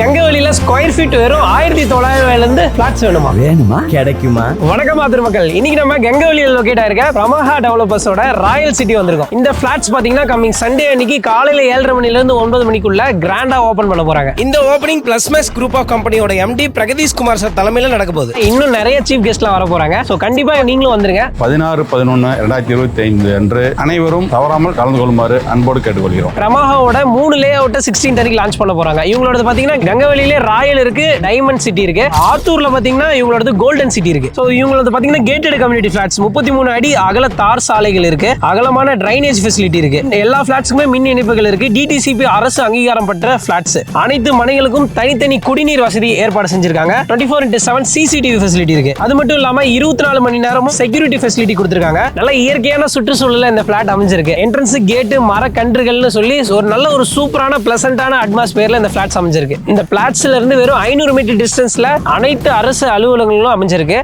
கங்கவெளியில square feet வெறும் ஆயிரத்தி தொள்ளாயிரம் இருந்து பிளாட்ஸ் வேணுமா? வேணுமா? கிடைக்குமா? வணக்கம் மக்கள் இன்னைக்கு நம்ம கங்கவெளியில் லொகேட் ஆயிருக்க பிரமஹா டெவலப்பர்ஸோட ராயல் சிட்டி வந்திருக்கோம். இந்த பிளாட்ஸ் பாத்தீங்கன்னா கம்மிங் சண்டே அன்னைக்கு காலையில ஏழரை மணில இருந்து ஒன்பது மணிக்குள்ள கிராண்டா ஓபன் பண்ண போறாங்க. இந்த opening plus maze group of கம்பெனியோட எம்டி பிரகதீஷ் குமார் சார் தலைமையில நடக்க போகுது. இன்னும் நிறைய சீஃப் கெஸ்ட்லாம் வர போறாங்க ஸோ கண்டிப்பா நீங்களும் வந்துருங்க. பதினாறு பதினொன்று ரெண்டாயிரத்தி இருபத்தி ஐந்து அன்று அனைவரும் தவறாமல் கலந்து கொள்ளுமாறு அன்போடு கேட்டுக்கொள்கிறோம். பிரமஹாவோட மூணு லே அவுட்டை சிக்ஸ்டீன் தாரிக்கு லான்ச் பண்ண போறாங்க. இவங்களோட பாத்தீங்கன்னா கங்கவெளியிலே ராயல் இருக்கு டைமண்ட் சிட்டி இருக்கு. ஆத்தூர்ல பாத்தீங்கன்னா இவங்களோட கோல்டன் சிட்டி இருக்கு. ஸோ இவங்களோட பாத்தீங்கன்னா கேட்டட் கம்யூனிட்டி ஃபிளாட்ஸ் முப்பத்தி மூணு அடி அகல தார் சாலைகள் இருக்கு. அகலமான டிரைனேஜ் ஃபெசிலிட்டி இருக்கு. எல்லா ஃபிளாட்ஸுக்குமே மின் இணைப்புகள் இருக்கு. டிடிசிபி அரசு அங்கீகாரம் பெற்ற ஃபிளாட்ஸ் அனைத்து மனைகளுக்கும் தனித்தனி குடிநீர் வசதி ஏற்பாடு செஞ்சிருக்காங்க. Twenty four into seven CCTV facility இருக்கு. அது மட்டும் இல்லாம இருபத்தி நாலு மணி நேரமும் செக்யூரிட்டி ஃபெசிலிட்டி கொடுத்துருக்காங்க. நல்ல இயற்கையான சுற்றுச்சூழல இந்த ஃபிளாட் அமைஞ்சிருக்கு. என்ட்ரன்ஸ் கேட்டு மரக்கன்றுகள்னு சொல்லி ஒரு நல்ல ஒரு சூப்பரான பிளசண்டான அட்மாஸ்பியர்ல இந்த பிளாட்ஸ் அமைஞ்சிருக்கு. இந்த பிளாட்ஸ்ல இருந்து வெறும் ஐநூறு மீட்டர் டிஸ்டன்ஸ்ல அனைத்து அரசு அலுவலகங்களும் அமைஞ்சிருக்கு.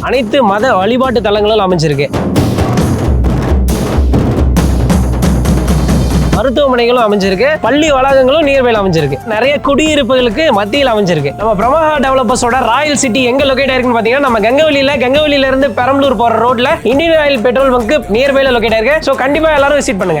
அனைத்து மத வழிபாட்டு தலங்களும் அமைஞ்சிருக்கு. மருத்துவமனைகளும் அமைஞ்சிருக்கு. பள்ளி வளாகங்களும் நியர்பைல அமைஞ்சிருக்கு. நிறைய குடியிருப்புகளுக்கு மத்தியில் அமைஞ்சிருக்கு. நம்ம பிரமஹா டெவலப்பர்ஸோட ராயல் சிட்டி எங்க லொகேட் ஆயிருக்குன்னு பாத்தீங்கன்னா நம்ம கங்கவெளியில கங்கவெளியில இருந்து பெரம்பலூர் போற ரோட்ல இந்தியன் ஆயில் பெட்ரோல் பங்க் நியர்பைல லொகேட் ஆயிருக்கு. ஸோ கண்டிப்பா எல்லாரும் விசிட் பண்ணுங்க.